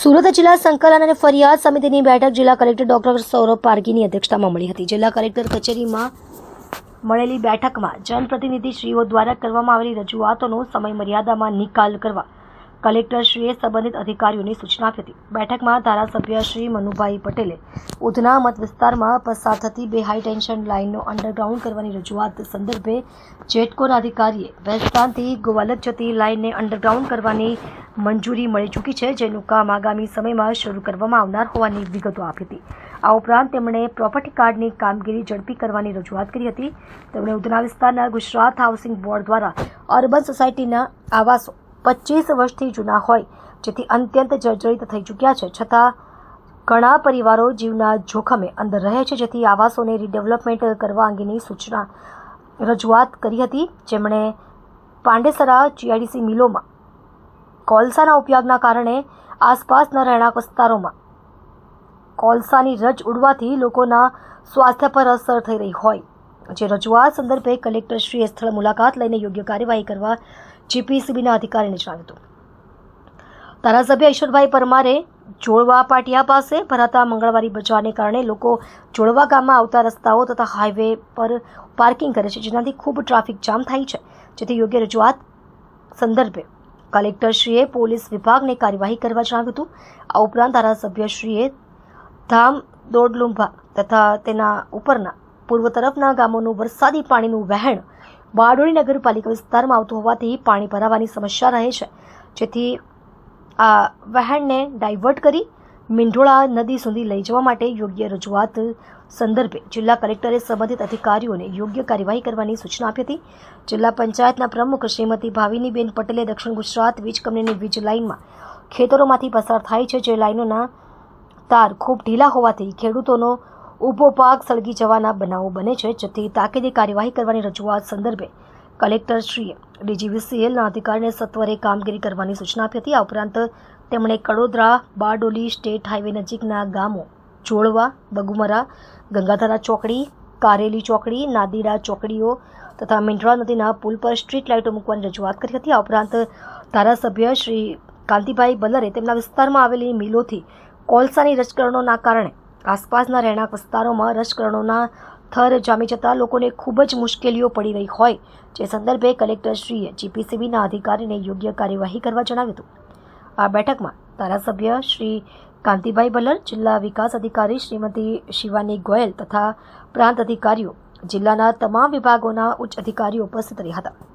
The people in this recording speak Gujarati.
સુરત જિલ્લા સંકલન અને ફરિયાદ સમિતિની બેઠક જિલ્લા કલેક્ટર ડોક્ટર સૌરભ પારગીની અધ્યક્ષતામાં મળી હતી. જિલ્લા કલેક્ટર કચેરીમાં મળેલી બેઠકમાં જનપ્રતિનિધિશ્રીઓ દ્વારા કરવામાં આવેલી રજૂઆતોનો સમય મર્યાદામાં નિકાલ કરવા કલેક્ટરશ્રીએ સંબંધિત અધિકારીઓને સૂચના આપી હતી. બેઠકમાં ધારાસભ્ય શ્રી મનુભાઈ પટેલે ઉધના મત વિસ્તારમાં પસાર થતી બે હાઈ ટેન્શન લાઇનનો અંડરગ્રાઉન્ડ કરવાની રજૂઆત સંદર્ભે જેટકોના અધિકારીએ વેસ્તાનથી ગોવાલક જતી લાઇનને અંડરગ્રાઉન્ડ કરવાની મંજૂરી મળી ચૂકી છે, જેનું કામ આગામી સમયમાં શરૂ કરવામાં આવનાર હોવાની વિગતો આપી હતી. આ ઉપરાંત તેમણે પ્રોપર્ટી કાર્ડની કામગીરી ઝડપી કરવાની રજૂઆત કરી હતી. તેમણે ઉધના વિસ્તારના ગુજરાત હાઉસિંગ બોર્ડ દ્વારા અર્બન સોસાયટીના આવાસો પચીસ વર્ષથી જૂના હોય, જેથી અત્યંત જર્જરિત થઈ ચૂક્યા છે. છતાં, ઘણા પરિવારો જીવના જોખમે અંદર રહે છે, જેથી આવાસોને રીડેવલપમેન્ટ કરવા અંગેની સૂચના રજૂઆત કરી હતી. જેમણે પાંડેસરા જીઆઈડીસી મિલોમાં કોલસાના ઉપયોગના કારણે આસપાસના રહેણાંક વિસ્તારોમાં કોલસાની રજ ઉડવાથી લોકોના સ્વાસ્થ્ય પર અસર થઈ રહી હોય. જે રજૂઆત સંદર્ભે કલેક્ટરશ્રીએ સ્થળ મુલાકાત લઈને યોગ્ય કાર્યવાહી કરવા જીપીસીબીના અધિકારીને જણાવ્યું હતું. ધારાસભ્ય ઈશ્વરભાઈ પરમારે જોડવા પાટિયા પાસે ભરાતા મંગળવારી બજારને કારણે લોકો જોળવા ગામમાં આવતા રસ્તાઓ તથા હાઈવે પર પાર્કિંગ કરે છે, જેનાથી ખૂબ ટ્રાફિક જામ થાય છે. જેથી યોગ્ય રજૂઆત સંદર્ભે કલેક્ટરશ્રીએ પોલીસ વિભાગને કાર્યવાહી કરવા જણાવ્યું હતું. આ ઉપરાંત ધારાસભ્યશ્રીએ ધામ દોડલુંભા તથા તેના ઉપરના પૂર્વ તરફના ગામોનું વરસાદી પાણીનું વહેણ બારડોલી નગરપાલિકા વિસ્તારમાં આવતું હોવાથી પાણી ભરાવાની સમસ્યા રહે છે. જેથી આ વહેણને ડાયવર્ટ કરી મીંઢોળા નદી સુધી લઈ જવા માટે યોગ્ય રજૂઆત સંદર્ભે જિલ્લા કલેક્ટરે સંબંધિત અધિકારીઓને યોગ્ય કાર્યવાહી કરવાની સૂચના આપી હતી. જિલ્લા પંચાયતના પ્રમુખ શ્રીમતી ભાવિનીબેન પટેલે દક્ષિણ ગુજરાત વીજ કંપનીની વીજ લાઇનમાં ખેતરોમાંથી પસાર થાય છે. જે લાઇનોના તાર ખૂબ ઢીલા હોવાથી ખેડૂતોનો ઊભો પાક સળગી જવાના બનાવો બને છે. જેથી તાકીદે કાર્યવાહી કરવાની રજૂઆત સંદર્ભે કલેક્ટરશ્રીએ ડીજીવીસીએલના અધિકારીને સત્વરે કામગીરી કરવાની સૂચના આપી હતી. આ ઉપરાંત તેમણે કડોદરા, બારડોલી સ્ટેટ હાઈવે નજીકના ગામો જોળવા બગુમરા, ગંગાધારા ચોકડી, કારેલી ચોકડી નાદીડા ચોકડીઓ તથા મીંઢળા નદીના પુલ પર સ્ટ્રીટ લાઇટો મૂકવાની રજૂઆત કરી હતી. આ ઉપરાંત ધારાસભ્ય શ્રી કાંતિભાઈ બલ્લરે તેમના વિસ્તારમાં આવેલી મિલોથી કોલસાની રજકરણોના કારણે આસપાસના રહેણાંક વિસ્તારોમાં રજકરણોના થર જામી જતા લોકોને ખૂબ જ મુશ્કેલીઓ પડી રહી હોય, જે સંદર્ભે કલેક્ટરશ્રીએ જીપીસીબીના અધિકારીને યોગ્ય કાર્યવાહી કરવા જણાવ્યું હતું. આ બેઠકમાં ધારાસભ્ય શ્રી કાંતિભાઈ બલર જિલ્લા વિકાસ અધિકારી શ્રીમતી શિવાની ગોયલ તથા પ્રાંત અધિકારીઓ, જિલ્લાના તમામ વિભાગોના ઉચ્ચ અધિકારીઓ ઉપસ્થિત રહ્યા હતા.